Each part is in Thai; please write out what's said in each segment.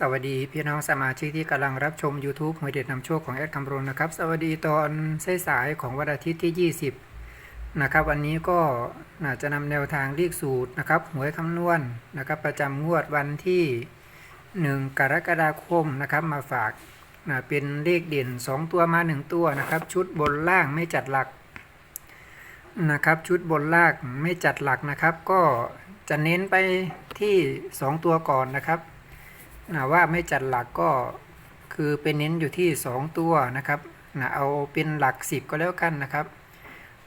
สวัสดีพี่น้องสมาชิกที่กำลังรับชม YouTube หวยเด็ดนำโชคของแอดคำรณนะครับ สวัสดีตอนสายๆของวันอาทิตย์ที่ 20 นะครับ วันนี้ก็น่าจะนำแนวทางเลขสูตรนะครับหวยคำนวณนะครับ ประจำงวดวันที่ 1 กรกฎาคมนะครับ มาฝากนะเป็นเลขเด่น 2 ตัวมา 1 ตัวนะครับ ชุดบนล่างไม่จัดหลักนะครับ ชุดบนล่างไม่จัดหลักนะครับ ก็จะเน้นไปที่ 2 ตัวก่อนนะครับ นะว่าไม่จัดหลักก็คือเป็นเน้นอยู่ที่ 2 ตัวนะครับนะเอาเป็นหลัก 10 ก็แล้วกันนะครับ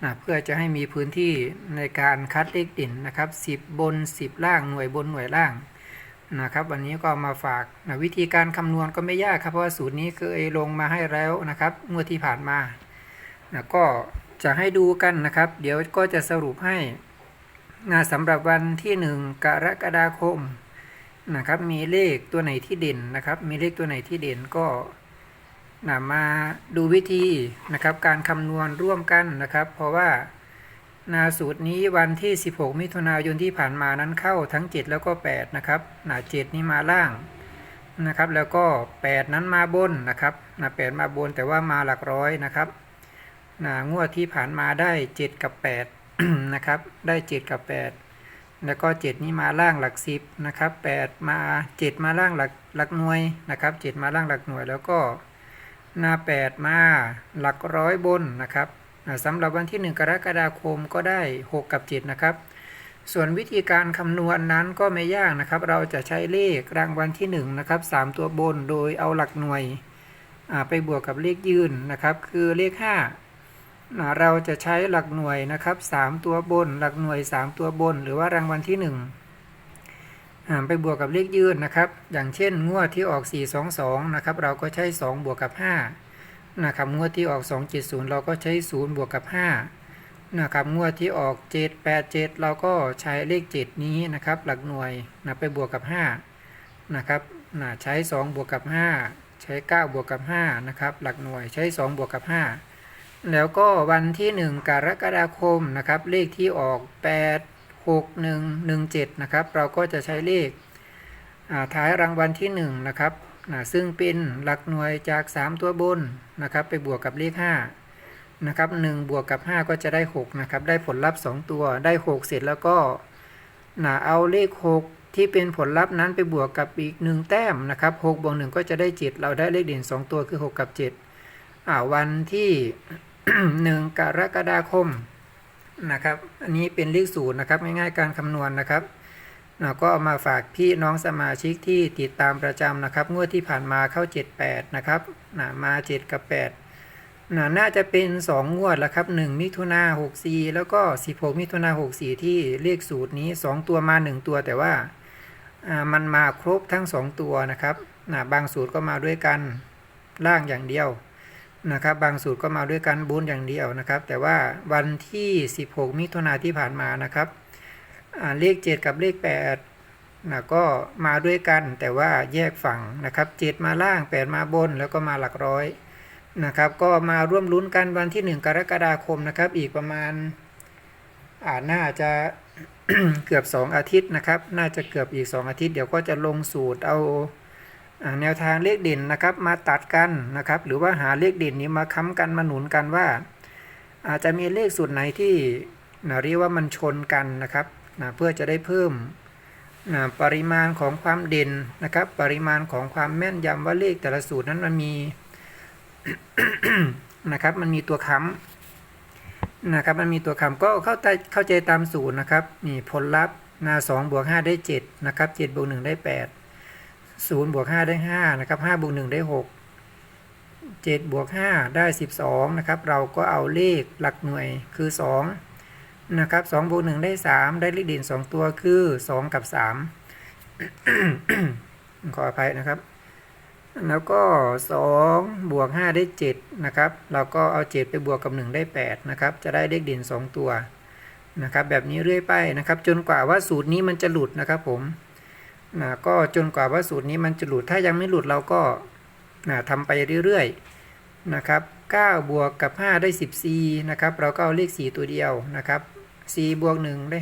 นะเพื่อจะให้มีพื้นที่ในการคัดเลขเด่นนะครับ 10 บน 10 ล่างหน่วยบนหน่วยล่างนะครับ วันนี้ก็มาฝากนะวิธีการคำนวณก็ไม่ยากครับ เพราะว่าสูตรนี้เคยลงมาให้แล้วนะครับงวดที่ผ่านมานะก็จะให้ดูกันนะครับ เดี๋ยวก็จะสรุปให้นะสำหรับวันที่ 1 กรกฎาคม นะครับมีเลขตัวไหนที่เด่นนะครับ มีเลขตัวไหนที่เด่นก็นะมาดูวิธีนะครับ การคำนวณร่วมกันนะครับ เพราะว่านาสูตรนี้วันที่ 16 มิถุนายนที่ผ่านมานั้นเข้าทั้ง 7 แล้วก็ 8 นะครับนา7นี้มาล่างนะครับ แล้วก็ 8 นั้นมาบนนะครับนา8มาบนแต่ว่ามาหลักร้อยนะครับนางวดที่ผ่านมาได้ 7 กับ 8 นะครับ ได้ 7 กับ 8 แล้วก็ 7 นี้มาล่างหลักสิบนะครับ8มา 7 มาล่างหลักหลักหน่วยนะครับ 7 มาล่างหลักหน่วย แล้วก็หน้า 8 มาหลักร้อยบนนะครับสำหรับวันที่ 1 กรกฎาคมก็ได้ 6 กับ 7 นะครับ ส่วนวิธีการคำนวณนนั้นก็ไม่ยากนะครับ เราจะใช้เลขรางวัลที่1นะครับ3ตัวบนโดยเอาหลักหน่วยไปบวกกับเลขยืนนะครับ คือเลข 5 เราจะใช้หลักหน่วยนะครับ 3 ตัวบน หลักหน่วย 3 ตัวบน หรือว่ารางวัลที่1ไปบวกกับเลขยืนนะครับ อย่างเช่น งวดที่ออก 422 นะครับ เราก็ใช้ 2 บวกกับ 5 นะครับ งวดที่ออก 270 เราก็ใช้ 0 บวกกับ 5 นะครับ งวดที่ออก 787 เราก็ใช้เลข 7 นี้นะครับ หลักหน่วยนะไปบวกกับ 5 นะครับนะใช้ 2 บวกกับ 5 ใช้ 9 บวกกับ 5 นะครับ หลักหน่วยใช้ 2 บวกกับ 5 แล้วก็วันที่ 1 กรกฎาคมนะครับ เลขที่ออก 8 6 1 1 7 นะครับ เราก็จะใช้เลขท้ายรางวัลที่ 1 นะครับซึ่งเป็นหลักหน่วยจาก 3 ตัวบนนะครับ ไปบวกกับเลข5นะครับ1บวกกับ 5 ก็จะได้ 6 นะครับ ได้ผลลัพธ์ 2 ตัวได้ 6 เสร็จแล้วก็นะเอาเลข 6 ที่เป็นผลลัพธ์นั้นไปบวกกับอีก 1 แต้มนะครับ6บวก1ก็จะได้ 7 เราได้เลขเด่น 2 ตัวคือ 6 กับ7อ่าวันที่ หนึ่งกรกฎาคมนะครับ อันนี้เป็นเลขศูนย์นะครับง่ายๆการคำนวณนะครับนะก็เอามาฝากพี่น้องสมาชิกที่ติดตามประจำนะครับ งวดที่ผ่านมาเข้า 78 นะครับนะมา 7 กับ 8นะน่าจะเป็น 2 งวดแล้วครับ 1 มิถุนา64 แล้วก็ 16 มิถุนา64 ที่เลขสูตรนี้ 2 ตัวมา 1 ตัวแต่ว่ามันมาครบทั้ง 2 ตัวนะครับนะบางสูตรก็มาด้วยกันล่างอย่างเดียว นะครับ บางสูตรก็มาด้วยกันบุญอย่างเดียวนะครับ แต่ว่าวันที่ 16 มิถุนาที่ผ่านมานะครับเลข 7 กับเลข8นะก็มาด้วยกันแต่ว่าแยกฝั่งนะครับ7มาล่าง 8 มาบนแล้วก็มาหลักร้อยนะครับก็มาร่วมลุ้นกันวันที่ 1 กรกฎาคมนะครับ อีกประมาณอ่าน่าจะเกือบ 2 อาทิตย์นะครับ น่าจะเกือบอีก 2 อาทิตย์เดี๋ยวก็จะลงสูตรเอา แนวทางเลขเด่นนะครับมาตัดกันนะครับ หรือว่าหาเลขเด่นนี้มาค้ำกันมาหนุนกันว่า อาจจะมีเลขสูตรไหนที่นะเรียกว่ามันชนกันนะครับนะเพื่อจะได้เพิ่มนะปริมาณของความเด่นนะครับ ปริมาณของความแม่นยำว่าเลขแต่ละสูตรนั้นมันมีนะครับ มันมีตัวค้ำนะครับ มันมีตัวค้ำก็เข้าใจเข้าใจตามสูตรนะครับนี่ผลลัพธ์นาสองบวกห้าได้เจ็ดนะครับเจ็ดบวกหนึ่งได้แปด ศูนย์บวกห้าได้ห้านะครับห้าบวกหนึ่งได้หกเจ็ดบวกห้าได้สิบสองนะครับเราก็เอาเลขหลักหน่วยคือสองนะครับสองบวกหนึ่งได้สามได้เลขเด่นสองตัวคือสองกับสามขออภัยนะครับ แล้วก็สองบวกห้าได้เจ็ดนะครับเราก็เอาเจ็ดไปบวกกับหนึ่งได้แปดนะครับจะได้เลขเด่นสองตัวนะครับแบบนี้เรื่อยไปนะครับ จนกว่าว่าสูตรนี้มันจะหลุดนะครับผม นะก็จนกว่าว่าสูตรนี้มันจะหลุดถ้ายังไม่หลุดเราก็นะทำไปเรื่อยๆนะครับ9บวกกับ 5 ได้10 c นะครับเราก็เอาเลข 4 ตัวเดียวนะครับ c บวก1ได้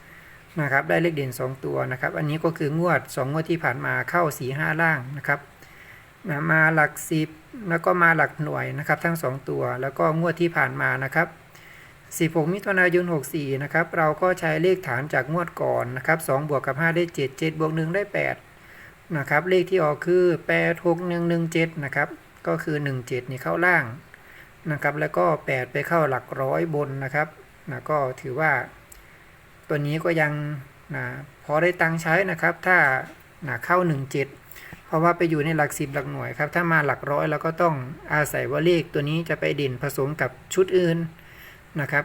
5 นะครับ ได้เลขเด่น 2 ตัวนะครับ อันนี้ก็คืองวด 2 งวดที่ผ่านมาเข้า 4 5 ล่างนะครับนะมาหลัก 10 แล้วก็มาหลักหน่วยนะครับทั้ง 2 ตัว แล้วก็งวดที่ผ่านมานะครับ 16 มิถุนายน 64 นะครับ เราก็ใช้เลขฐานจากงวดก่อนนะครับ2บวกกับ 5 ได้ 7 7บวก1ได้ 8 นะครับ เลขที่ออกคือ 8 6 1 1 7 นะครับ ก็คือ 17 นี่เข้าล่างนะครับ แล้วก็ 8 ไปเข้าหลักร้อยบนนะครับนะก็ถือว่า ตัวนี้ก็ยังนะพอได้ตังใช้นะครับ ถ้านะเข้า 17 เพราะว่าไปอยู่ในหลักสิบหลักหน่วยครับ ถ้ามาหลักร้อยเราก็ต้องอาศัยว่าเลขตัวนี้จะไปเด่นผสมกับชุดอื่น นะครับ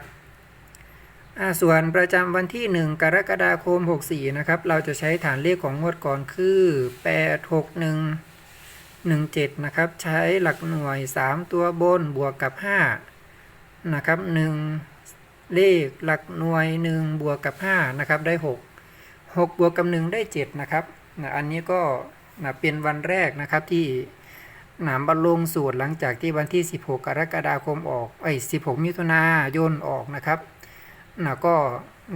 ส่วนประจำวันที่ 1 กรกฎาคม 64 นะครับ เราจะใช้ฐานเลขของงวดก่อนคือ 861 17 นะครับ ใช้หลักหน่วย 3 ตัวบนบวกกับ 5 นะครับ 1 เลขหลักหน่วย 1 บวกกับ 5 นะครับ ได้ 6 6 บวกกับ 1 ได้ 7 นะครับ อันนี้ก็เป็นวันแรกนะครับที่ หนามบรรลงสูตรหลังจากที่วันที่ 16 กรกฎาคมออกไอ้16 มิถุนายนออกนะครับนะก็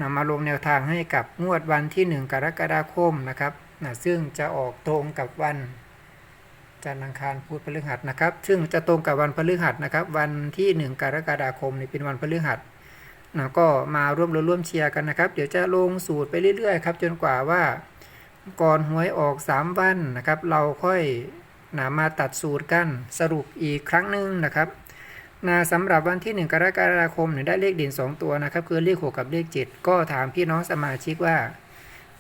นำมาลงแนวทางให้กับงวดวันที่ 1 กรกฎาคมนะครับนะซึ่งจะออกตรงกับวันจันทร์อังคารพุธพฤหัสนะครับ ซึ่งจะตรงกับวันพฤหัสนะครับ วันที่ 1 กรกฎาคมนี่เป็นวันพฤหัสนะก็มาร่วมร่วมเชียร์กันนะครับ เดี๋ยวจะลงสูตรไปเรื่อยๆครับจนกว่าว่าก่อนหวยออก 3 วันนะครับ เราค่อย นะมาตัดสูตรกันสรุปอีกครั้งหนึ่งนะครับนะสำหรับวันที่ 1 กรกฎาคมเนี่ยได้เลขเด่น2 ตัวนะครับ คือเลข 6 กับเลข 7 ก็ถามพี่น้องสมาชิกว่า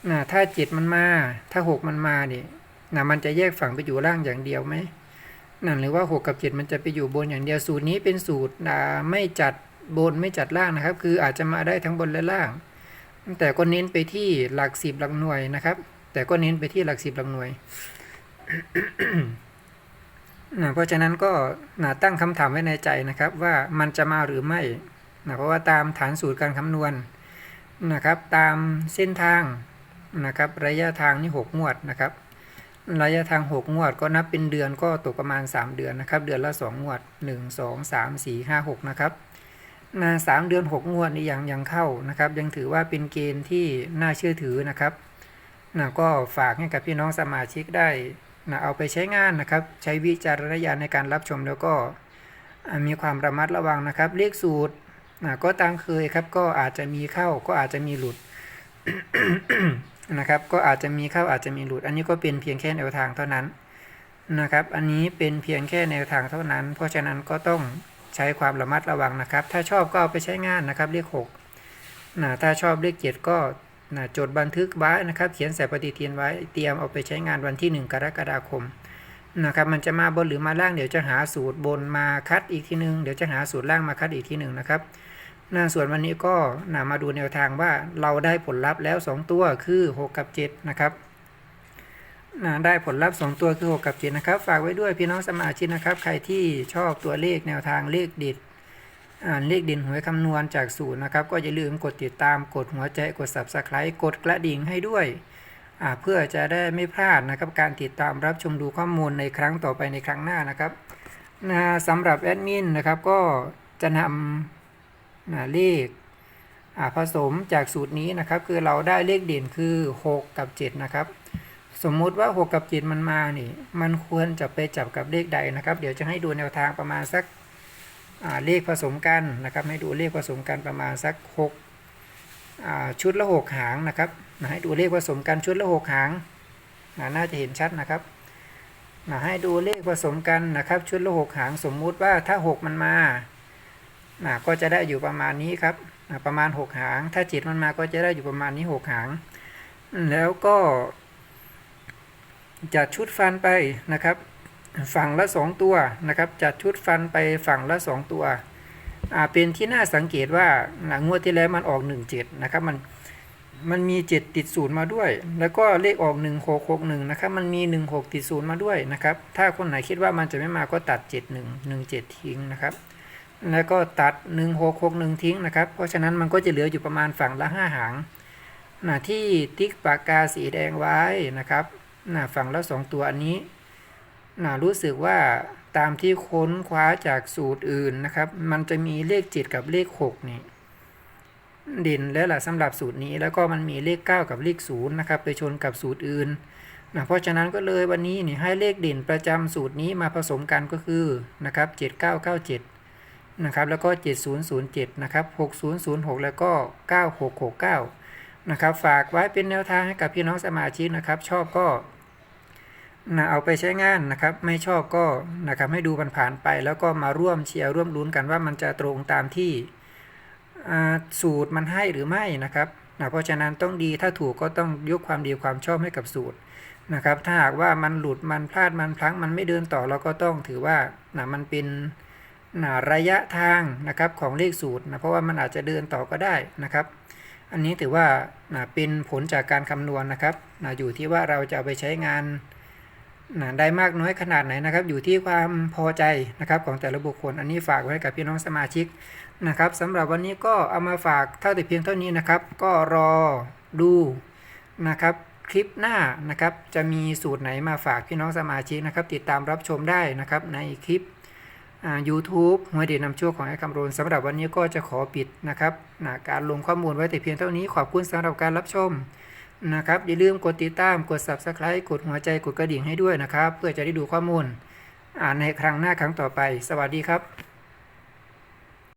นะถ้า 7 มันมา ถ้า 6 มันมาเนี่ยนะมันจะแยกฝั่งไปอยู่ล่างอย่างเดียวไหมนั่นหรือว่า 6 กับ 7 มันจะไปอยู่บนอย่างเดียวสูตรนี้เป็นสูตรนะไม่จัดบนไม่จัดล่างนะครับ คืออาจจะมาได้ทั้งบนและล่าง แต่ก็เน้นไปที่หลักสิบหลักหน่วยนะครับ แต่ก็เน้นไปที่หลักสิบหลักหน่วย นะเพราะฉะนั้นก็นะตั้งคำถามไว้ในใจนะครับ ว่ามันจะมาหรือไม่นะเพราะว่าตามฐานสูตรการคำนวณนะครับ ตามเส้นทางนะครับ ระยะทางนี่หกงวดนะครับ ระยะทาง 6 งวด ก็นับเป็นเดือนก็ตกประมาณ 3 เดือนนะครับ เดือนละ 2 งวด 1 2 3 4 5 6 นะครับนะสามเดือน 6 งวดนี่ยังยังเข้านะครับ ยังถือว่าเป็นเกณฑ์ที่น่าเชื่อถือนะครับนะก็ฝากให้กับพี่น้องสมาชิกได้ นะเอาไปใช้งานนะครับ ใช้วิจารณญาณในการรับชมแล้วก็มีความระมัดระวังนะครับ เลขสูตรนะก็ตามเคยครับ ก็อาจจะมีเข้าก็อาจจะมีหลุดนะครับ ก็อาจจะมีเข้าอาจจะมีหลุด อันนี้ก็เป็นเพียงแค่แนวทางเท่านั้นนะครับ อันนี้เป็นเพียงแค่แนวทางเท่านั้น เพราะฉะนั้นก็ต้องใช้ความระมัดระวังนะครับ ถ้าชอบก็เอาไปใช้งานนะครับเลขหกนะถ้าชอบเลขเจ็ดก็ นะจดบันทึกไว้นะครับ เขียนใส่ปฏิทินไว้เตรียมเอาไปใช้งานวันที่ 1 กรกฎาคมนะครับมันจะมาบนหรือมาล่างเดี๋ยวจะหาสูตรบนมาคัดอีกทีหนึงเดี๋ยวจะหาสูตรล่างมาคัดอีกทีหนึ่งนะครับหน้าส่วนวันนี้ก็นะมาดูแนวทางว่าเราได้ผลลัพธ์แล้ว 2 ตัวคือ 6 กับ 7 นะครับนะได้ผลลัพธ์ 2 ตัวคือ 6 กับ 7 นะครับ ฝากไว้ด้วยพี่น้องสมาชิกนะครับ ใครที่ชอบตัวเลขแนวทางเลขเด็ด เลขเด่นหวยคำนวณจากสูตรนะครับ ก็อย่าลืมกดติดตามกดหัวใจกด subscribe กดกระดิ่งให้ด้วย เพื่อจะได้ไม่พลาดนะครับการติดตามรับชมดูข้อมูลในครั้งต่อไปในครั้งหน้านะครับนะสำหรับแอดมินนะครับก็จะนำนะเลขผสมจากสูตรนี้นะครับ คือเราได้เลขเด่นคือ 6 กับ 7 นะครับ สมมุติว่า 6 กับ 7 มันมานี่ มันควรจะไปจับกับเลขใดนะครับ เดี๋ยวจะให้ดูแนวทางประมาณสัก เลขผสมกันนะครับ ให้ดูเลขผสมกันประมาณสัก6ชุดละ 6 หางนะครับนะให้ดูเลขผสมกันชุดละ 6 หางนะน่าจะเห็นชัดนะครับนะให้ดูเลขผสมกันนะครับ ชุดละ 6 หางสมมุติว่าถ้า 6 มันมานะก็จะได้อยู่ประมาณนี้ครับนะประมาณ 6 หาง ถ้าจิตมันมาก็จะได้อยู่ประมาณนี้ 6 หาง แล้วก็จัดชุดฟันไปนะครับ ฝั่งละ 2 ตัวนะครับจัดชุดฟันไปฝั่งละ 2 ตัวอ่าเป็นที่น่าสังเกตว่านะงวดที่แล้วมันออก 17นะครับมันมันมี 7 ติดศูนย์มาด้วย แล้วก็เลขออก 1661นะครับมันมี 16 ติดศูนย์มาด้วยนะครับถ้าคนไหนคิดว่ามันจะไม่มาก็ตัด 71 17 ทิ้งนะครับแล้วก็ตัด 1661 ทิ้งนะครับเพราะฉะนั้นมันก็จะเหลืออยู่ประมาณฝั่งละ 5 หางนะที่ติ๊กปากกาสีแดงไว้นะครับนะฝั่งละ 2 ตัวอันนี้ นะรู้สึกว่าตามที่ค้นคว้าจากสูตรอื่นนะครับ มันจะมีเลข 7 กับเลข 6 นี่เด่นแล้วล่ะสำหรับสูตรนี้แล้วก็มันมีเลข 9 กับเลข0นะครับไปชนกับสูตรอื่นนะเพราะฉะนั้นก็เลยวันนี้นี่ให้เลขเด่นประจำสูตรนี้มาผสมกันก็คือนะครับ7997นะครับแล้วก็7007นะครับ6006 แล้วก็9669นะครับฝากไว้เป็นแนวทางให้กับพี่น้องสมาชิกนะครับ ชอบก็ นะเอาไปใช้งานนะครับ ไม่ชอบก็นะครับให้ดูผ่านๆไป แล้วก็มาร่วมเชียร์ร่วมลุ้นกันว่ามันจะตรงตามที่สูตรมันให้หรือไม่นะครับนะเพราะฉะนั้นต้องดีถ้าถูกก็ต้องยกความดีความชอบให้กับสูตรนะครับ ถ้าหากว่ามันหลุดมันพลาดมันพลั้งมันไม่เดินต่อเราก็ต้องถือว่านะมันเป็นนะระยะทางนะครับของเลขสูตรนะเพราะว่ามันอาจจะเดินต่อก็ได้นะครับ อันนี้ถือว่านะเป็นผลจากการคำนวณนะครับนะอยู่ที่ว่าเราจะเอาไปใช้งาน นะได้มากน้อยขนาดไหนนะครับ อยู่ที่ความพอใจนะครับของแต่ละบุคคล อันนี้ฝากไว้กับพี่น้องสมาชิกนะครับสำหรับวันนี้ก็เอามาฝากเท่าแต่เพียงเท่านี้นะครับ ก็รอดูนะครับคลิปหน้านะครับจะมีสูตรไหนมาฝากพี่น้องสมาชิกนะครับ ติดตามรับชมได้นะครับในคลิปอ่า YouTube หัวเด็ดนำโชคของไอ้คำรณสำหรับวันนี้ก็จะขอปิดนะครับนะการลงข้อมูลไว้แต่เพียงเท่านี้ขอบคุณสำหรับการรับชม นะครับอย่าลืมกดติดตามกด Subscribe กดหัวใจกดกระดิ่งให้ด้วยนะครับ เพื่อจะได้ดูข้อมูลอ่าในครั้งหน้าครั้งต่อไป สวัสดีครับ